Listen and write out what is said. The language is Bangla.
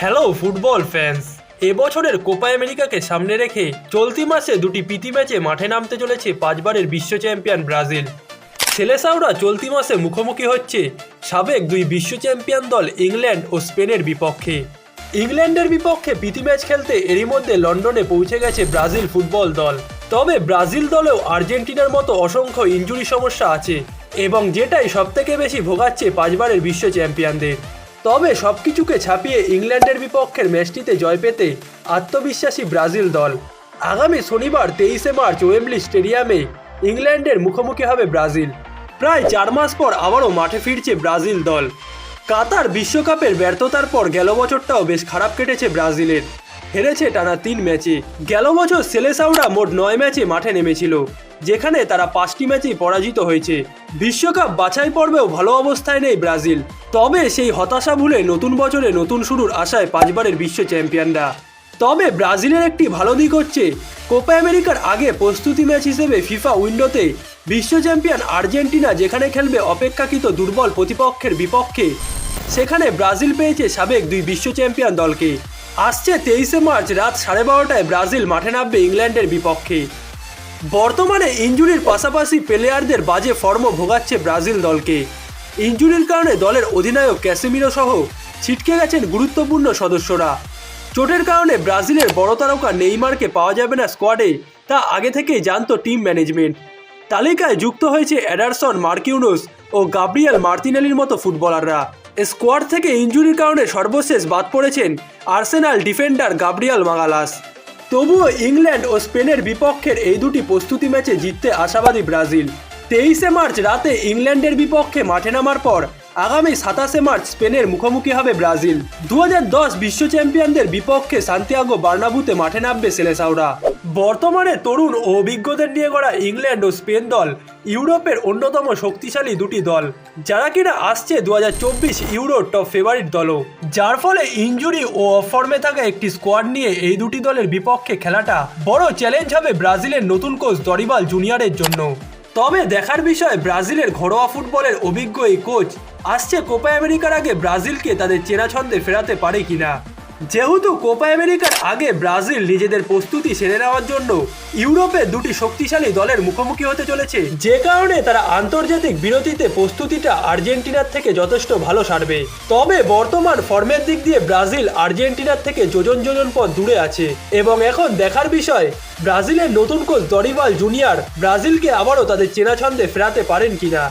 হ্যালো ফুটবল ফ্যান্স এবছরের কোপা আমেরিকাকে সামনে রেখে চলতি মাসে দুটি প্রীতি ম্যাচে মাঠে নামতে চলেছে পাঁচবারের বিশ্ব চ্যাম্পিয়ন ব্রাজিল। সেলেসাওরা চলতি মাসে মুখোমুখি হচ্ছে সাবেক দুই বিশ্ব চ্যাম্পিয়ন দল ইংল্যান্ড ও স্পেনের বিপক্ষে। ইংল্যান্ডের বিপক্ষে প্রীতি ম্যাচ খেলতে এরই মধ্যে লন্ডনে পৌঁছে গেছে ব্রাজিল ফুটবল দল। তবে ব্রাজিল দলেও আর্জেন্টিনার মতো অসংখ্য ইনজুরি সমস্যা আছে এবং যেটাই সবথেকে বেশি ভোগাচ্ছে পাঁচবারের বিশ্ব চ্যাম্পিয়নদের। তবে সব কিছুকে ছাপিয়ে ইংল্যান্ডের বিপক্ষের ম্যাচটিতে জয় পেতে আত্মবিশ্বাসী ব্রাজিল দল। আগামী শনিবার তেইশে মার্চ ওয়েমলি স্টেডিয়ামে ইংল্যান্ডের মুখোমুখি হবে ব্রাজিল। প্রায় চার মাস পর আবারও মাঠে ফিরছে ব্রাজিল দল। কাতার বিশ্বকাপের ব্যর্থতার পর গেল বছরটাও বেশ খারাপ কেটেছে ব্রাজিলের। হেরেছে টানা তিন ম্যাচে। গেল বছর সেলেসাউরা মোট নয় ম্যাচে মাঠে নেমেছিল, যেখানে তারা পাঁচটি ম্যাচেই পরাজিত হয়েছে। বিশ্বকাপ বাছাই পর্বেও ভালো অবস্থায় নেই ব্রাজিল, তবে সেই হতাশা ভুলে নতুন বছরে নতুন শুরুর আশায় পাঁচবারের বিশ্ব চ্যাম্পিয়নরা। তবে ব্রাজিলের একটি ভালো দিক হচ্ছে, কোপা আমেরিকার আগে প্রস্তুতি ম্যাচ হিসেবে ফিফা উইন্ডোতে বিশ্ব চ্যাম্পিয়ন আর্জেন্টিনা যেখানে খেলবে অপেক্ষাকৃত দুর্বল প্রতিপক্ষের বিপক্ষে, সেখানে ব্রাজিল পেয়েছে সাবেক দুই বিশ্ব চ্যাম্পিয়ন দলকে। আসছে তেইশে মার্চ রাত সাড়ে বারোটায় ব্রাজিল মাঠে নামবে ইংল্যান্ডের বিপক্ষে। বর্তমানে ইঞ্জুরির পাশাপাশি প্লেয়ারদের বাজে ফর্ম ভোগাচ্ছে ব্রাজিল দলকে। ইঞ্জুরির কারণে দলের অধিনায়ক ক্যাসিমিরো সহ ছিটকে গেছেন গুরুত্বপূর্ণ সদস্যরা। চোটের কারণে ব্রাজিলের বড় তারকা নেইমারকে পাওয়া যাবে না স্কোয়াডে, তা আগে থেকেই জানত টিম ম্যানেজমেন্ট। তালিকায় যুক্ত হয়েছে অ্যাডারসন, মার্কিউনোস ও গাব্রিয়াল মার্তিনালির মতো ফুটবলাররা। স্কোয়াড থেকে ইঞ্জুরির কারণে সর্বশেষ বাদ পড়েছেন আর্সেনাল ডিফেন্ডার গাব্রিয়াল মাগালাস। তবুও ইংল্যান্ড ও স্পেনের বিপক্ষের এই দুটি প্রস্তুতি ম্যাচে জিততে আশাবাদী ব্রাজিল। তেইশে মার্চ রাতে ইংল্যান্ডের বিপক্ষে মাঠে নামার পর আগামী সাতাশে মার্চ স্পেনের মুখোমুখি হবে ব্রাজিল। দু বিশ্ব চ্যাম্পিয়নদের বিপক্ষে সান্তিয়াগো বার্নাবুতে মাঠে নামবে সেলেসাওরা বর্তমানে তরুণ ও অভিজ্ঞদের নিয়ে গড়া ইংল্যান্ড ও স্পেন দল ইউরোপের অন্যতম শক্তিশালী দুটি দল, যারা কিনা আসছে দু ইউরোর টপ ফেভারিট দলও। যার ফলে ইঞ্জুরি ও অফর্মে থাকা একটি স্কোয়াড নিয়ে এই দুটি দলের বিপক্ষে খেলাটা বড় চ্যালেঞ্জ হবে ব্রাজিলের নতুন কোচ দরিবাল জুনিয়রের জন্য। তবে দেখার বিষয়, ব্রাজিলের ঘরোয়া ফুটবলের অভিজ্ঞ এই কোচ, আসছে কোপা আমেরিকার আগে ব্রাজিলকে তাদের চেনা ছন্দে ফেরাতে পারে কিনা। যেহেতু কোপা আমেরিকার আগে ব্রাজিল নিজেদের প্রস্তুতি সেরে নেওয়ার জন্য ইউরোপের দুটি শক্তিশালী দলের মুখোমুখি হতে চলেছে। যে কারণে তারা আন্তর্জাতিক বিরতিতে প্রস্তুতিটা আর্জেন্টিনার থেকে যথেষ্ট ভালো সারবে। তবে বর্তমান ফর্মের দিক দিয়ে ব্রাজিল আর্জেন্টিনার থেকে যোজন যোজন পথ দূরে আছে এবং এখন দেখার বিষয়, ব্রাজিলের নতুন কোচ দরিবাল জুনিয়র ব্রাজিলকে আবারও তাদের চেনা ছন্দে ফেরাতে পারেন কিনা।